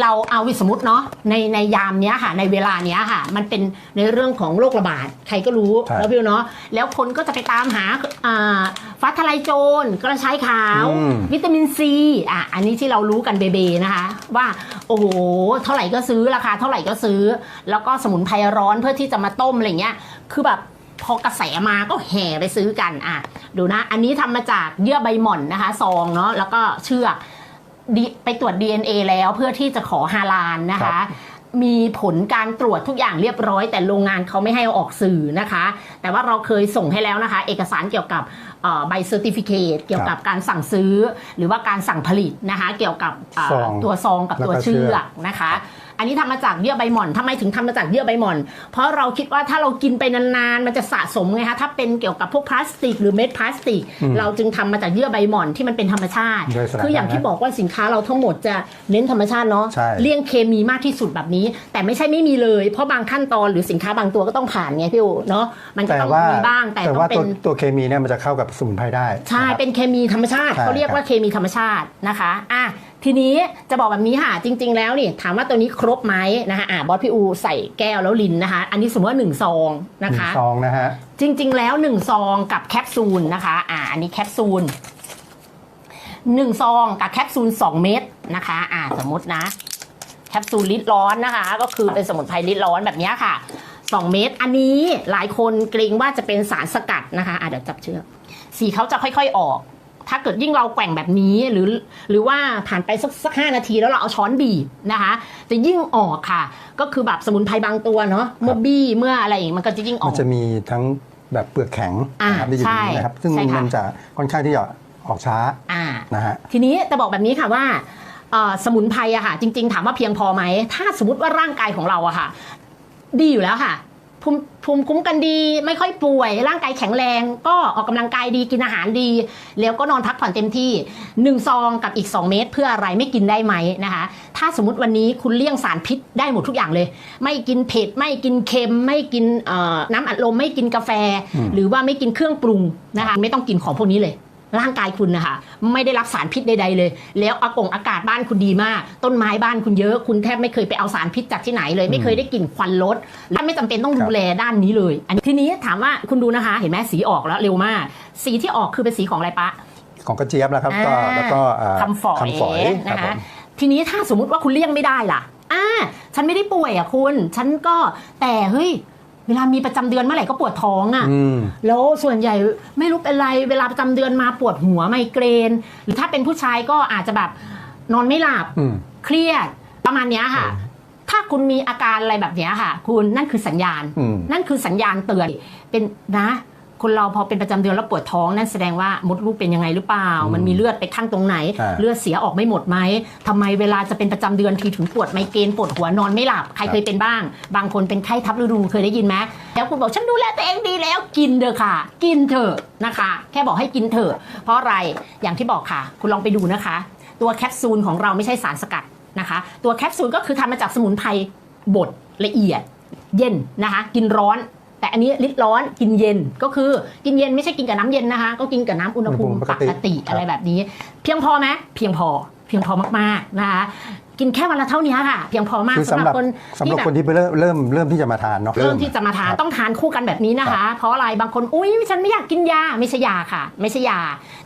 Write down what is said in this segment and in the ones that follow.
เราเอาวิสมมติเนาะในในยามเนี้ยค่ะ ในเวลาเนี้ยค่ะ มันเป็นในเรื่องของโรคระบาดใครก็รู้ใช่แล้วพี่เนาะแล้วคนก็จะไปตามหาอ่าฟ้าทะลายโจรกระชายขาว อืม วิตามินซีอะอันนี้ที่เรารู้กันเบเบนะคะ ว่าโอ้โหเท่าไหร่ก็ซื้อราคาเท่าไหร่ก็ซื้อ แล้วก็สมุนไพรร้อนเพื่อที่จะมาต้มอะไรเงี้ยคือแบบพอกระแสมาก็แห่ไปซื้อกันอะดูนะ อันนี้ทำมาจากเยื่อใบหม่อนนะคะซองเนาะแล้วก็เชือกดี ไปตรวจ DNA แล้วเพื่อที่จะขอฮาลาลนะครัคะบมีผลการตรวจทุกอย่างเรียบร้อย แต่โรงงานเขาไม่ให้เอาออกสื่อนะคะ แต่ว่าเราเคยส่งให้แล้วนะคะ เอกสารเกี่ยวกับเอ่อใบเซอร์ติฟิเคตเกี่ยวกับการสั่งซื้อ หรือว่าการสั่งผลิตนะคะ เกี่ยวกับเอ่อซองตัวซองกับแล้วตัวก็เชืเชืออกกนะคะ อันนี้ทำมาจากเยื่อใบหม่อนทำไมถึงทำมาจากเยื่อใบหม่อน เพราะเราคิดว่าถ้าเรากินไปนานๆ มันจะสะสมไงคะถ้าเป็นเกี่ยวกับพวกพลาสติก หรือเม็ดพลาสติก เราจึงทำมาจากเยื่อใบหม่อนที่มันเป็นธรรมชาติโดยสถานะคืออย่างที่บอกว่าสินค้าเราทั้งหมดจะเน้นธรรมชาติเนาะใช่เลี่ยงเคมีมากที่สุดแบบนี้ แต่ไม่ใช่ไม่มีเลย เพราะบางขั้นตอนหรือสินค้าบางตัวก็ต้องผ่านไงพี่อูเนาะมันก็แต่ต้องว่ามีบ้างแต่แต่ต้อว่างเป็ตัวนตัวเคมีเนี่ยมันจะเข้ากับสมุนไพรได้ ใช่นะครับเป็นเคมีธรรมชาติใช่เขาเรียกว่าเคมีธรรมชาตินะคะอะ ทีนี้จะบอกแบบนี้ค่ะ จริง ๆ แล้วนี่ถามว่าตัวนี้ครบไหมนะคะอะบอสพี่อูใส่แก้วแล้วลินนะคะ อันนี้สมมติว่าหนึ่งซองนะหนึ่งคะซองนะฮะจริง ๆ แล้วหนึ่งซองกับแคปซูลนะคะ อ่าอันนี้แคปซูลหนึ่งซองกับแคปซูลสองเม็ดนะคะ อ่าสมมตินะ แคปซูลลิตรร้อนนะคะ ก็คือเป็นสมุนไพรลิตรร้อนแบบเนี้ยค่ะสองเม็ดอันนี้หลายคนเกรงว่าจะเป็นสารสกัดนะคะอ่าเดี๋ยวจับเชือกสีเขาจะค่อย ๆออก ถ้าเกิดยิ่งเราแกว่งแบบนี้หรือหรือว่าผ่านไปสักสักห้านาทีแล้วเราเอาช้อนบีบนะคะ จะยิ่งออกค่ะ ก็คือแบบสมุนไพรบางตัวเนาะเมื่อบี้เมื่ออะไรอย่างงี้มันก็จะยิ่งอมัอนกจะมีทั้งแบบเปลือกแข็งอ่านะครับที่อยู่ตรงนี้นะครับซึ่งใช่ค่ะมันจะค่อนข้างที่จะออกช้าอ่านะฮะทีนี้จะบอกแบบนี้ค่ะว่าเอ่อสมุนไพรอะค่ะจริง ๆ ถามว่าเพียงพอไหม ถ้าสมมติว่าร่างกายของเราอะค่ะ ดีอยู่แล้วค่ะ ภูมิภูมิคุ้มกันดี ไม่ค่อยป่วย ร่างกายแข็งแรง ก็ออกกำลังกายดีกินอาหารดี แล้วก็นอนพักผ่อนเต็มที่หนึ่งซองกับอีก 2 เม็ดเพื่ออะไรไม่กินได้ไหมนะคะ ถ้าสมมติวันนี้คุณเลี่ยงสารพิษได้หมดทุกอย่างเลย ไม่กินเผ็ดไม่กินเค็ม ไม่กินเอ่อน้ำอัดลมไม่กินกาแฟอืมหรือว่าไม่กินเครื่องปรุงนะคะ ไม่ต้องกินของพวกนี้เลย ร่างกายคุณนะคะไม่ได้รับสารพิษใดๆเลย แล้วอากงอากาศบ้านคุณดีมาก ต้นไม้บ้านคุณเยอะ คุณแทบไม่เคยไปเอาสารพิษจากที่ไหนเลย ไม่เคยได้กลิ่นควันรถและไม่จำเป็นต้องดูแลด้านนี้เลย อันนี้ทีนี้ถามว่าคุณดูนะคะ เห็นไหมสีออกแล้วเร็วมาก สีที่ออกคือเป็นสีของอะไรปะของกระเจี๊ยบแล้วครับก็อ่าแล้วก็อ่าคำฝอยคำฝอยครันะบผคะมทีนี้ถ้าสมมุติว่าคุณเลี่ยงไม่ได้ล่ะอ่าฉันไม่ได้ป่วยอะคุณ ฉันก็แต่เฮ้ย เวลามีประจำเดือนเมื่อไหร่ก็ปวดท้องอะอืมแล้วส่วนใหญ่ไม่รู้เป็นไรเวลาประจำเดือนมาปวดหัวไมเกรน หรือถ้าเป็นผู้ชายก็อาจจะแบบนอนไม่หลับอืมเครียดประมาณเนี้ยค่ะอืมถ้าคุณมีอาการอะไรแบบเนี้ยค่ะ คุณนั่นคือสัญญาณอืมนั่นคือสัญญาณเตือนเป็นนะ คนเราพอเป็นประจำเดือนแล้วปวดท้องนั่นแสดงว่ามดลูกเป็นยังไงหรือเปล่า มันมีเลือดไปข้างตรงไหนอ่าเลือดเสียออกไม่หมดไหมทำไมเวลาจะเป็นประจำเดือนทีถึงปวดไมเกรนปวดหัวนอนไม่หลับใครครับเคยเป็นบ้าง บางคนเป็นไข้ทับฤดูเคยได้ยินไหมแล้วคุณบอกฉันดูแลตัวเองดีแล้วกินเถอะค่ะ กินเถอะนะคะ แค่บอกให้กินเถอะ เพราะอะไรอย่างที่บอกค่ะ คุณลองไปดูนะคะ ตัวแคปซูลของเราไม่ใช่สารสกัดนะคะ ตัวแคปซูลก็คือทำมาจากสมุนไพรบดละเอียด เย็นนะคะ กินร้อน แต่อันนี้ลิตรร้อนกินเย็นก็คือกินเย็นไม่ใช่กินกับน้ำเย็นนะคะ ก็กินกับน้ำอุณหภูมิอุณหภูมิปปกติกติครับอะไรแบบนี้ เพียงพอไหมเพียงพอ เพียงพอมากๆนะคะกินแค่วันละเท่านี้ค่ะ เพียงพอมากคือสำสำหหรัรับบคนสำหที่รับแบบคนที่เริ่มเริ่มเริ่มที่จะมาทานเนาะเริ่มที่จะมาทานครับต้องทานคู่กันแบบนี้นะคะ เพราะอะไรบางคนอุ้ยฉันไม่อยากกินยาไม่ใช่ยาค่ะ ไม่ใช่ยา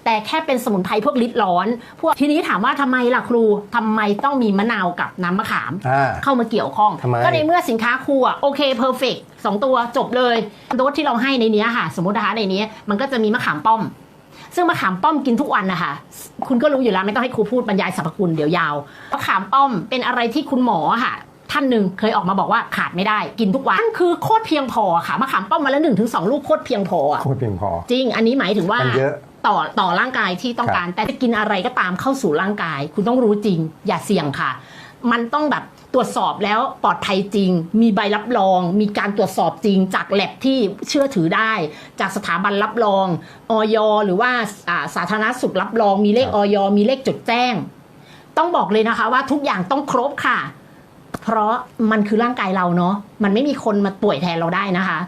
แต่แค่เป็นสมุนไพรพวกลิตรร้อน พวกทีนี้ถามว่าทำไมล่ะครูทำไมต้องมีมะนาวกับน้ำมะขามอ่าเข้ามาเกี่ยวข้องทำไมก็ในเมื่อสินค้าครูอะโอเคเพอร์เฟกสองตัวจบเลยโดสที่เราให้ในเนี้ยค่ะ สมมตินะคะในนี้มันก็จะมีมะขามป้อม ซึ่งมะขามป้อมกินทุกวันนะคะคุณก็รู้อยู่แล้วไม่ต้องให้ครูพูดบรรยายสรรพคุณเดี๋ยวยาวมะขามป้อมเป็นอะไรที่คุณหมอค่ะ ท่านหนึ่งเคยออกมาบอกว่าขาดไม่ได้กินทุกวันนั่นคือโคตรเพียงพอค่ะมะขามป้อมมาละหนึ่งถึงสองลูกโคตรเพียงพออะโคตรเพียงพอ จริง อันนี้หมายถึงว่ามันเยอะต่อต่อร่างกายที่ต้องการ แต่จะกินอะไรก็ตามเข้าสู่ร่างกาย คุณต้องรู้จริง อย่าเสี่ยงค่ะ มันต้องแบบ ตรวจสอบแล้วปลอดภัยจริง มีใบรับรอง มีการตรวจสอบจริง จากแลบที่เชื่อถือได้ จากสถาบันรับรองออยหรือว่าอ่าสาธารณสุขรับรอง มีเลขครับออยมีเลขจดแจ้ง ต้องบอกเลยนะคะว่าทุกอย่างต้องครบค่ะ เพราะมันคือร่างกายเราเนาะมันไม่มีคนมาป่วยแทนเราได้นะคะ